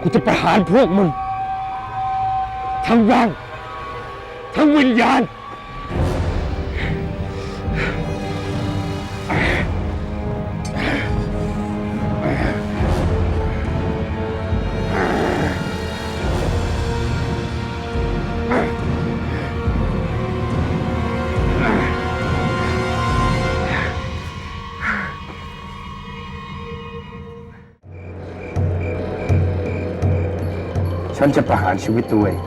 กูจะประหารพวกมึง ทั้งร่าง ทั้งวิญญาณ ฉันจะประหารชีวิตตัวเอง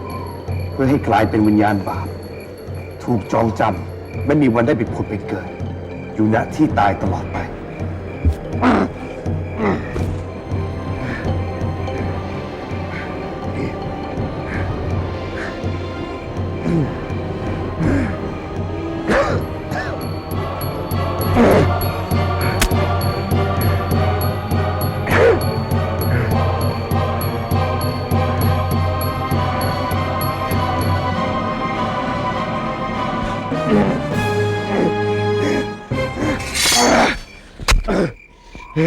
เพื่อให้กลายเป็นวิญญาณบาป ถูกจองจำไม่มีวันได้ไปผุดไปเกิด อยู่ณที่ตายตลอดไป ไอ้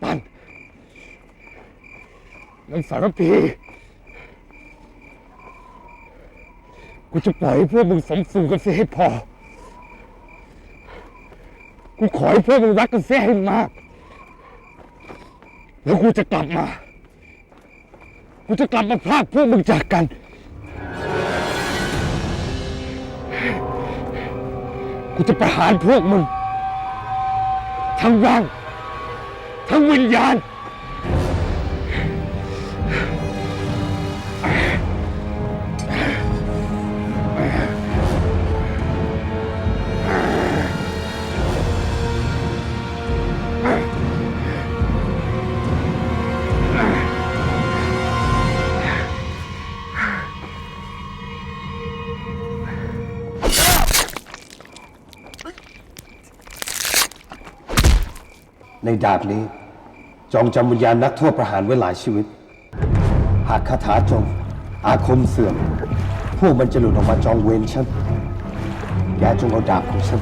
ปั้นนังสารพีกูจะปล่อยให้พวกมึงสมสู่กันเสียให้พอ กูขอให้พวกมึงรักกันเสียให้มาก แล้วกูจะกลับมา กูจะกลับมาพรากพวกมึงจากกัน กูจะประหารพวกมึง ทั้งร่าง ทั้งวิญญาณ ในดาบนี้ จองจำวิญญาณนักโทษประหารไว้หลายชีวิต หากคาถาจงอาคมเสื่อม พวกมันจะหลุดออกมาจองเวรฉัน แกจงเอาดาบของฉัน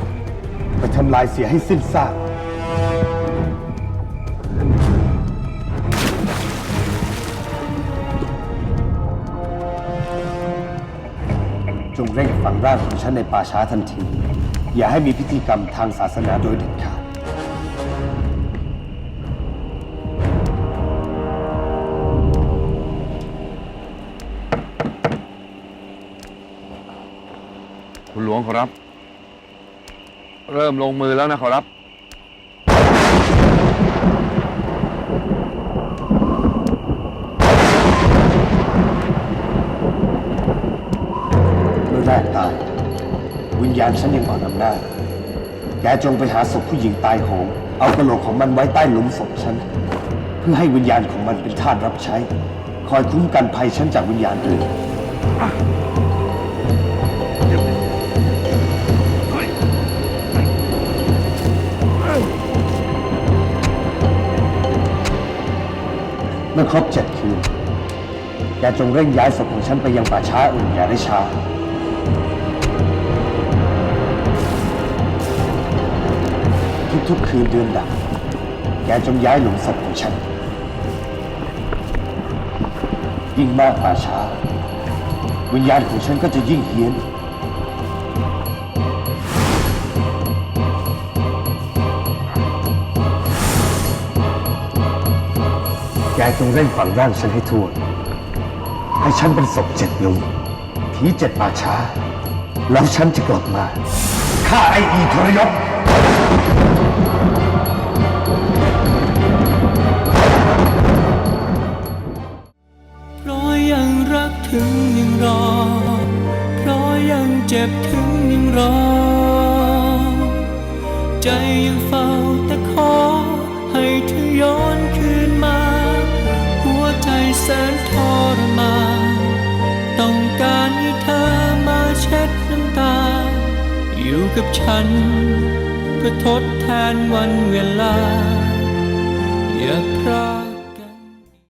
ไปทำลายเสียให้สิ้นซากจงเร่งฝังร่างของฉันในป่าช้าทันที อย่าให้มีพิธีกรรมทางศาสนาโดยเด็ดขาด คุณหลวงขอรับ เริ่มลงมือแล้วนะขอรับเมื่อแรกตาย วิญญาณฉันยังอ่อนอำนาจแกจงไปหาศพผู้หญิงตายโหงเอากระโหลกของมันไว้ใต้หลุมศพฉัน เพื่อให้วิญญาณของมันเป็นทาสรับใช้ คอยคุ้มกันภัยฉันจากวิญญาณอื่น มื่อครบเจ็ดคืนแกจงเร่งย้ายศพของฉันไปยังป่าช้าอื่นอย่าได้ช้า ทุกๆคืนเดือนดับแกจงย้ายหลุมศพของฉัน ยิ่งมากป่าช้า วิญญาณของฉันก็จะยิ่งเฮี้ยน แกจงเร่งฝังร่างฉันให้ทั่ว ให้ฉันเป็นศพเจ็ดลุมผีเจ็ดป่าช้า แล้วฉันจะกลับมาฆ่าไอ้อีทรยศเพราะยังรักถึงยังรอ เพราะยังเจ็บถึงยังรอ ใจยังเฝ้าแต่ขอ นทรมานต้องการให้เธอมาเช็ดน้ำตา อยู่กับฉันเพื่อทดแทนวันเวลา อย่าพราก